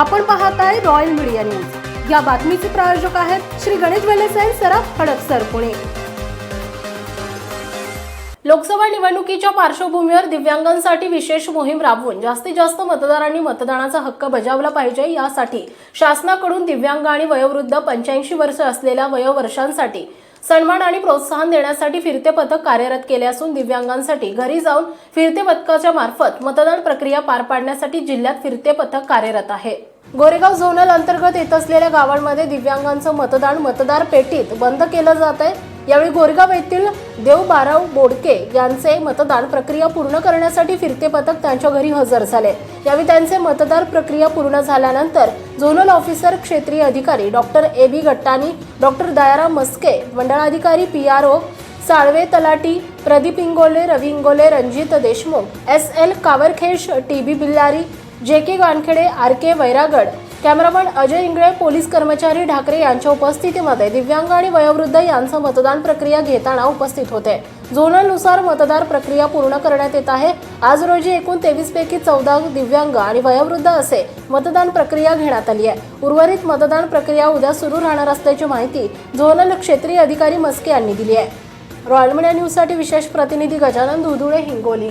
आपण पाहत आहे रॉयल मीडिया न्यूज या बातमीचे प्रायोजक आहेत श्री गणेश वेलेसाई सराफ हडपसर पुणे. लोकसभा निवडणुकीच्या पार्श्वभूमीवर दिव्यांगांसाठी विशेष मोहीम राबवून जास्तीत जास्त मतदारांनी मतदानाचा हक्क बजावला पाहिजे यासाठी शासनाकडून दिव्यांग आणि वयोवृद्ध पंच्याऐंशी वर्ष असलेल्या वयोवर्षांसाठी सन्मान आणि प्रोत्साहन देण्यासाठी फिरते पथक कार्यरत केले असून दिव्यांगांसाठी घरी जाऊन फिरते पथकाच्या मार्फत मतदान प्रक्रिया पार पाडण्यासाठी जिल्ह्यात फिरते पथक कार्यरत आहे. गोरेगाव झोनल अंतर्गत येत असलेल्या गावांमध्ये दिव्यांगांचं मतदान मतदार पेटीत बंद केलं जात आहे. यावेळी गोरेगाव येथील देवबाराव बोडके यांचे मतदान प्रक्रिया पूर्ण करण्यासाठी फिरते पथक त्यांच्या घरी हजर झाले. यावेळी त्यांचे मतदार प्रक्रिया पूर्ण झाल्यानंतर झोनल ऑफिसर क्षेत्रीय अधिकारी doctor A B Gattani doctor Dayaram Maske मंडळाधिकारी P R O Salve talathi Pradeep Ingole Ravi Ingole Ranjit Deshmukh S L Kawarkhesh T B Billari J K Gankhede R K Vairagad cameraman Ajay Ingale police कर्मचारी ढाकरे यांच्या उपस्थितीमध्ये दिव्यांग आणि वयोवृद्ध यांचं मतदान प्रक्रिया घेताना उपस्थित होते. झोनलनुसार मतदार प्रक्रिया पूर्ण करण्यात येत आहे. आज रोजी एकूण तेवीस पैकी चौदा दिव्यांग आणि वयोवृद्ध असे मतदान प्रक्रिया घेण्यात आली आहे. उर्वरित मतदान प्रक्रिया उद्या सुरू राहणार असल्याची माहिती झोनल क्षेत्रीय अधिकारी मस्के यांनी दिली आहे. रॉयल मीडिया न्यूजसाठी विशेष प्रतिनिधी गजानन दुधुळे हिंगोली.